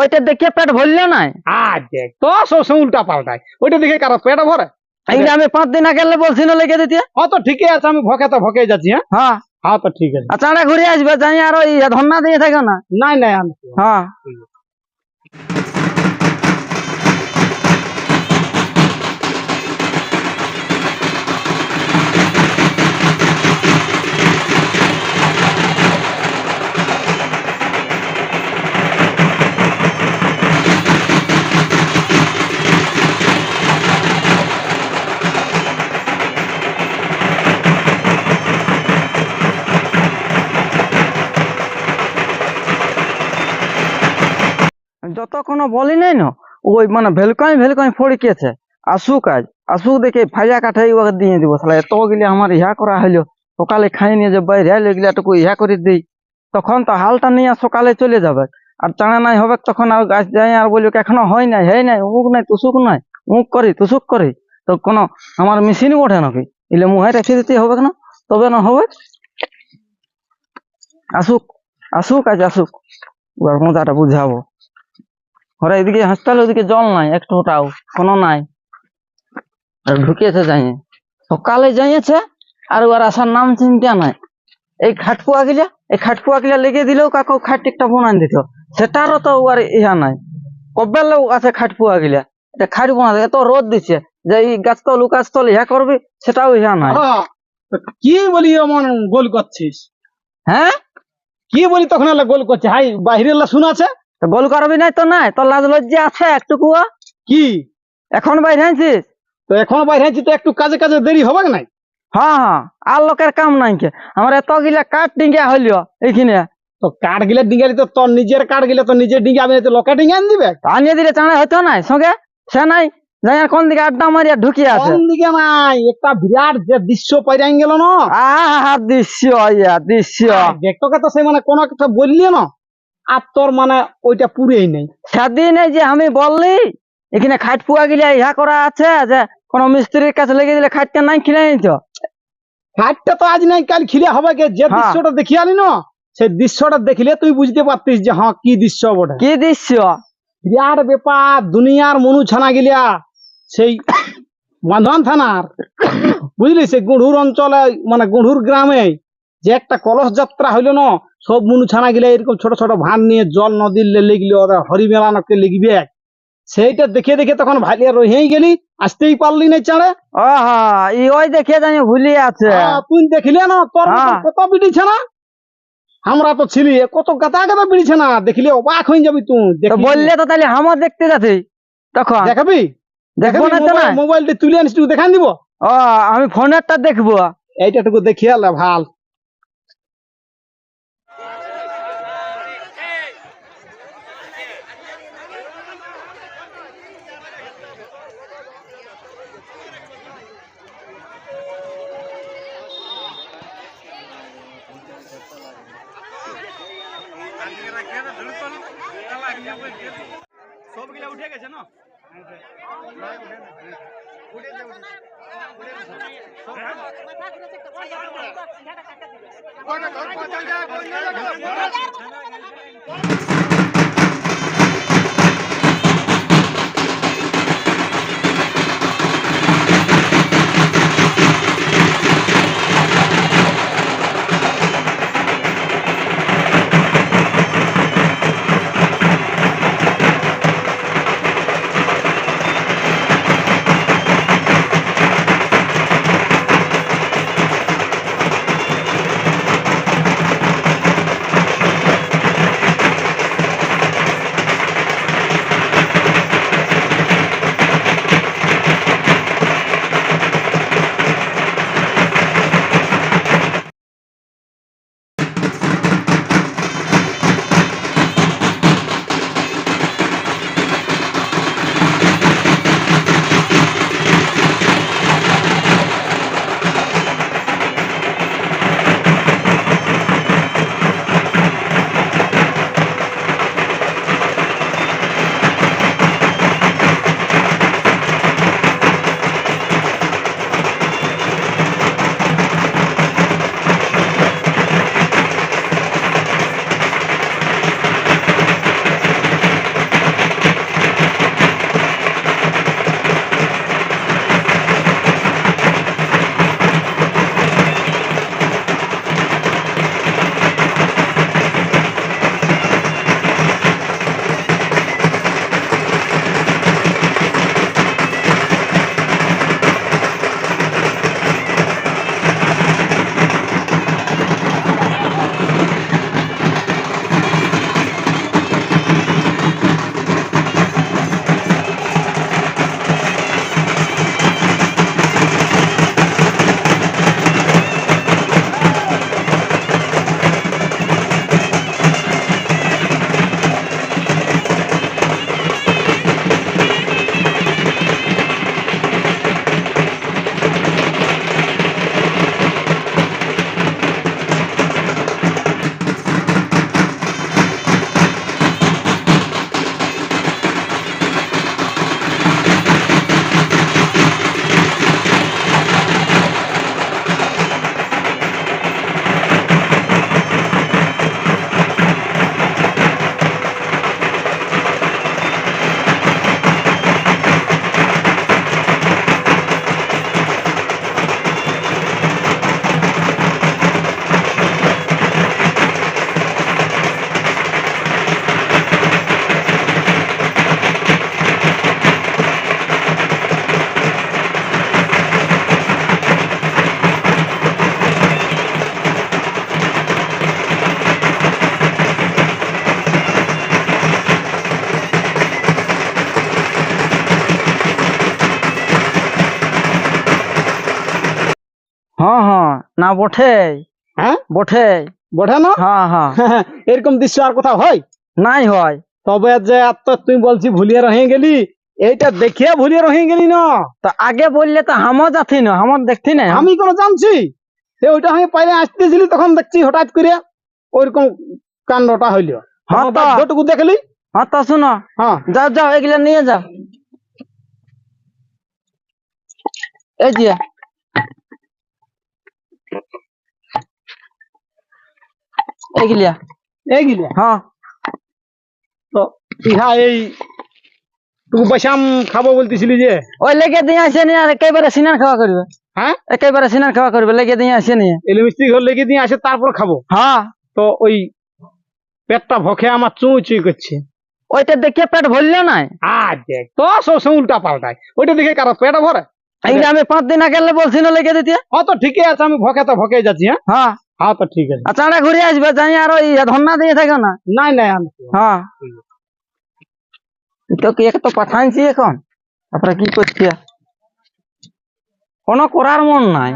ওইটা দেখে পেট ভরলে নাই? আর দেখ তো সবসময় উল্টা পাল্টায় ওইটা দেখে কারও পেট ভরে? আমি পাঁচ দিন আগে বলছি না লেগে দিতে। হ্যাঁ তো ঠিকই আছে আমি ভকে তো ভকে যাচ্ছি হ্যাঁ? হ্যাঁ। হ্যাঁ তো ঠিক আছে। আচ্ছা ঘুরে আসবে যাই আর ওই ধন্না দিয়ে থাকো না। নাই নাই আমি হ্যাঁ। কোনো বলি নাই না? ওই মানে ভেলকাই ভেলকাই ফড়িকেছে আসুক আজ, আসুক দেখে ফাইয়া কাঠাই ওকে দিয়ে দিব। তাহলে এত গেলে আমার ইহা করা হইল। সকালে খাই নিয়ে যে বাইরে আইলে গেলে ইহা করে দিই। তখন তো হালটা নিয়ে সকালে চলে যাবে। আর টানা নাই হবে, তখন আর গাছ যাই আর বলি এখনও হয় নাই হয় নাই, উমুক নাই, তুসুক নাই, উমুক করি, তুসুক করি। তো কোনো আমার মেশিন ওঠে নাকি এলে মুহে রেখে দিতে হবে না তবে না হবে। আসুক আসুক আজ, আসুক। ওর মজাটা বুঝাবো। ওরা এদিকে হাসপাতাল ওদিকে জল নাই একটু ওটাও কোনো নাই। আর ঢুকিয়েছে যাই। সকালে যাইয়েছে আর ওর আসার নাম চিন্তা নাই। এই খাটপুয়া গিলা এই খাটপুয়া গিলা লেগে দিলেও কাকু খাট একটা বানান দিত। সেটারও তো আর ইহা নাই। কবে লোক আছে খাটপুয়া গিলা। এটা খাট বানা এত রোদ দিচ্ছে যে এই গাছতল গাছতল ইহা করবি সেটাও ইহা নাই। কি বলি এমন গোল করছিস? হ্যাঁ? কি বলি তখন গোল করছে? হাই বাহিরের লা শুনাছে? গোল করবি নাই তো নাই? তোর লাজ লজ্জা আছে একটুকুয়া কি? এখন বাইরে আনছিস তো এখন বাইরে আছি তো একটু কাজে কাজে দেরি হবে না হ্যাঁ হ্যাঁ। আর লোকের কাম নাই কে? আমার এত গিলা কাঠ ডিঙ্গা হইল এইখানে। তো কাঠ গিলে ডিঙ্গালি তো তোর নিজের কাঠ গিলে তো নিজের ডিঙ্গে আমি তো লোকে ডিঙ্গে আন দিবে? আনিয়ে দিলে চাঁড়া হইতো নাই? সঙ্গে? সে নাই? যাই আর কোন দিকে আড্ডা মারিয়া ঢুকিয়ে আছে? কোন দিকে নাই? একটা বিরাট যে দৃশ্য পাইরাই গেল না? আহা দৃশ্য ইয়া দৃশ্য। দেখতকে তো সে মানে কোনো একটা বললি না? আর তোর মানে ওইটা পুরেই নেই। সেদিন এই যে আমি বললি এখানে খাট পুয়া গিলা ইহা করা আছে যে কোন মিস্ত্রির কাছে লেগে দিলে খাটটা নাই কিনে নিত। হাটটা তো আজ নাই কাল খিলে হবে কে যে হ্যাঁ। দৃশ্যটা দেখি আলি না সেই দৃশ্যটা দেখলে তুই বুঝতে পারতিস যে হ্যাঁ কি দৃশ্য বটে। কি দৃশ্য? বিরাট ব্যাপার দুনিয়ার মনু ছানা গিলা সেই বান্ধন থানার বুঝলি সেই গুঁড়ুর অঞ্চলে মানে গুঁড়ুর গ্রামে যে একটা কলস যাত্রা হইল না সব মনু ছানা গিলা এরকম ছোট ছোট ভান নিয়ে জল নদীর লে লিখলি ওদের হরি মেলানকে লিখবে সেইটা দেখে দেখে তখন ভালিয়া রহেই গেলি আসতেই পারলি না চাঁড়ে। ই ওই দেখে জানি ভুলি আছে। তুই দেখলে না তোর হ্যাঁ। কত বিড়িছে না আমরা তো ছিলি কত গাতা গাতা বিড়িছে না দেখলে অবাক হয়ে যাবি তুই বললে তো তাহলে আমার দেখতে যাচ্ছি তখন। দেখাবি? দেখব না মোবাইলটা তুলে আনিস তুই দেখান দিব। আমি ফোনেরটা দেখব। এইটাটুকু দেখিয়ে ভালো। সবগুলা উঠে গেছে না? কটা না বটে হ্যাঁ? বটে বটে না? হ্যাঁ হ্যাঁ। এরকম দৃশ্য আর কোথাও হয়? নাই হয়। তবে যে এত তুই বলছি ভুলিয়ে রহে গেলি এইটা দেখিয়ে ভুলিয়ে রহে গেলি না। তো আগে বললে তো হামও যাচ্ছি না হামর দেখছি না। আমি কোনো জানছি? ওইটা আমি পাইলে আসতেছিলি তখন দেখছি হঠাৎ করে ওইরকম কাণ্ডটা হইল। হ্যাঁ তো। যেটুকু দেখলি? হ্যাঁ তো শুনো। হ্যাঁ। যাও যাও এগুলা নিয়ে যাও। এই যে। এগুলিয়া। হ্যাঁ। তো ইহা এই তুই বসাম খাব বলতেছিলি যে? ওই লেগে দিয়ে আসে নিয়ে আর একেবারে সিনার খাওয়া করবে। হ্যাঁ? একেবারে সিনার খাওয়া করবে লেগে দিয়ে আসে নিয়ে এলে মিস্ত্রি ঘর লেগে দিয়ে আসে তারপর খাব। হ্যাঁ। তো ওই পেটটা ভখে আমার চুই চুই করছে। ওইটা দেখে পেট ভরলে নাই? আর দেখ তো সবসময় উল্টা পাল্টায়। ওইটা দেখে কারও পেট ভরে? আমি পাঁচ দিন আগে বলছি না লেগে দিতে। হ্যাঁ তো ঠিকই আছে আমি ভকে তো ভকে যাচ্ছি হ্যাঁ। হ্যাঁ তো ঠিক আছে। আর চাঁড়া ঘুরে আসবে জানি আর ওই ধন্না দিয়ে থাকো না। নাই নাই হ্যাঁ। তো কি তো পাঠাইছি এখন। তারপরে কি করছি? কোনো করার মন নাই।